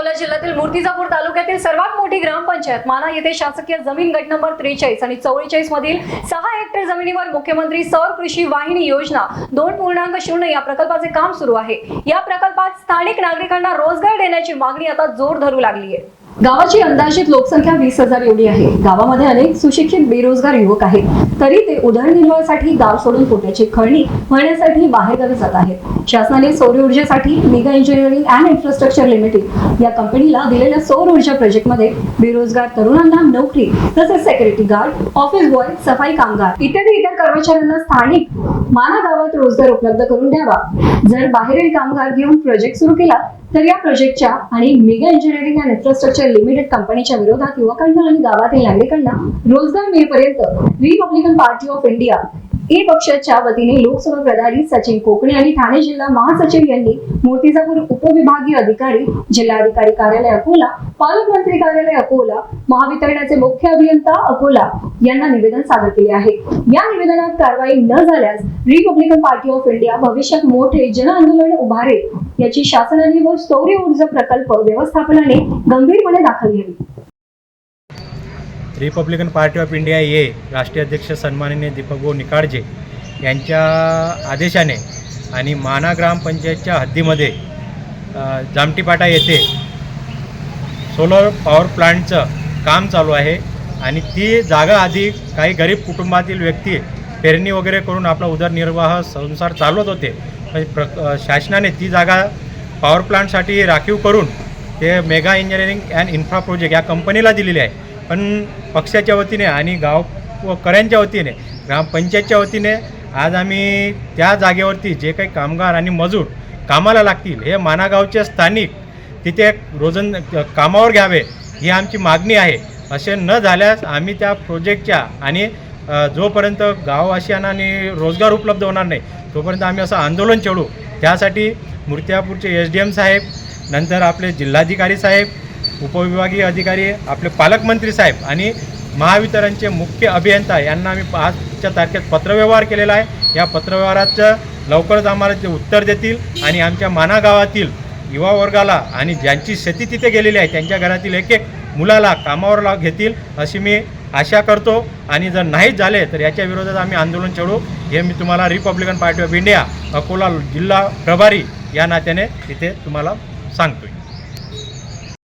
अकोला जिल्ह्यातील मूर्तिजापूर तालुक्यातील सर्वात मोठी ग्रामपंचायत माना येथे शासकीय जमीन गट नंबर त्रेचाळीस आणि चौवेचाळीस मधील सहा हेक्टर जमिनीवर मुख्यमंत्री सौर कृषी वाहिनी योजना दोन पूर्णांक शून्य या प्रकल्पाचे काम सुरू आहे. या प्रकल्पात स्थानिक नागरिकांना रोजगार देण्याची मागणी आता जोर धरू लागली आहे गावाची अंदाजित लोकसंख्या वीस हजार एवढी आहे. गावामध्ये अनेक सुशिक्षित बेरोजगार युवक आहेत. तरी ते उदरनिर्वाहासाठी गाव सोडून पोटाची खळणी होण्यासाठी बाहेरगावी जात आहेत. शासनाने सौर ऊर्जेसाठी mega engineering and infrastructure limited या कंपनीला दिलेल्या सौर ऊर्जा प्रोजेक्टमध्ये बेरोजगार तरुणांना नोकरी तसेच सेक्युरिटी गार्ड ऑफिस बॉय सफाई कामगार इत्यादी इतर कर्मचाऱ्यांना स्थानिक माना गावात रोजगार उपलब्ध करून द्यावा. जर बाहेरील कामगार घेऊन प्रोजेक्ट सुरू केला तर या प्रोजेक्टच्या आणि mega engineering and infrastructure limited कंपनीच्या विरोधात युवकांना आणि गावातील नागरिकांना रोजगार मिळेपर्यंत Republican Party of India A पक्षाच्या वतीने लोकसभा प्रभारी सचिन कोकणे आणि ठाणे जिल्हा महासचिव यांनी मूर्तिजापूर उपविभागीय अधिकारी जिल्हाधिकारी कार्यालय अकोला पालकमंत्री कार्यालय अकोला महावितरणाचे मुख्य अभियंता अकोला यांना निवेदन सादर केले आहे. या निवेदनात कारवाई न झाल्यास रिपब्लिकन पार्टी ऑफ इंडिया भविष्यात मोठे जन आंदोलन उभारेल याची शासनाने व सौर ऊर्जा प्रकल्प व्यवस्थापनाने गंभीरपणे दाखल घ्यावी Republican Party of India A राष्ट्रीय अध्यक्ष सन्माननीय दीपकभाऊ निकाळजे यांच्या आदेशाने आणि माना ग्रामपंचायतच्या हद्दीमध्ये जामटीपाटा येथे सोलर पॉवर प्लांटचं काम चालू आहे आणि ती जागा आधी काही गरीब कुटुंबातील व्यक्ती पेरणी वगैरे करून आपला उदरनिर्वाह संसार चालवत होते. पण प्र शासनाने ती जागा पॉवर प्लांटसाठी राखीव करून ते mega engineering and infra project या कंपनीला दिलेली आहे. पण पक्षाच्या वतीने आणि गाव व कऱ्यांच्या वतीने ग्रामपंचायतच्या वतीने आज आम्ही त्या जागेवरती जे काही कामगार आणि मजूर कामाला लागतील हे मानागावचे स्थानिक तिथे रोजन कामावर घ्यावे ही आमची मागणी आहे. असे न झाल्यास आम्ही त्या प्रोजेक्टच्या आणि जोपर्यंत गाववासियांना आणि रोजगार उपलब्ध होणार नाही तोपर्यंत आम्ही असं आंदोलन छेडू. त्यासाठी मूर्त्यापूरचे एस डी एम साहेब नंतर आपले जिल्हाधिकारी साहेब उपविभागीय अधिकारी आपले पालकमंत्री साहेब आणि महावितरणचे मुख्य अभियंता यांना आम्ही आजच्या तारखेत पत्रव्यवहार केलेला आहे. या पत्रव्यवहाराचं लवकरच आम्हाला ते उत्तर देतील आणि आमच्या माना गावातील युवा वर्गाला आणि ज्यांची शेती तिथे गेलेली आहे त्यांच्या घरातील एक एक मुलाला कामावर ला घेतील अशी मी आशा करतो. आणि जर नाही झाले तर याच्या विरोधात आम्ही आंदोलन छेडू हे मी तुम्हाला Republican Party of India Akola जिल्हा प्रभारी या नात्याने इथे तुम्हाला सांगतोय.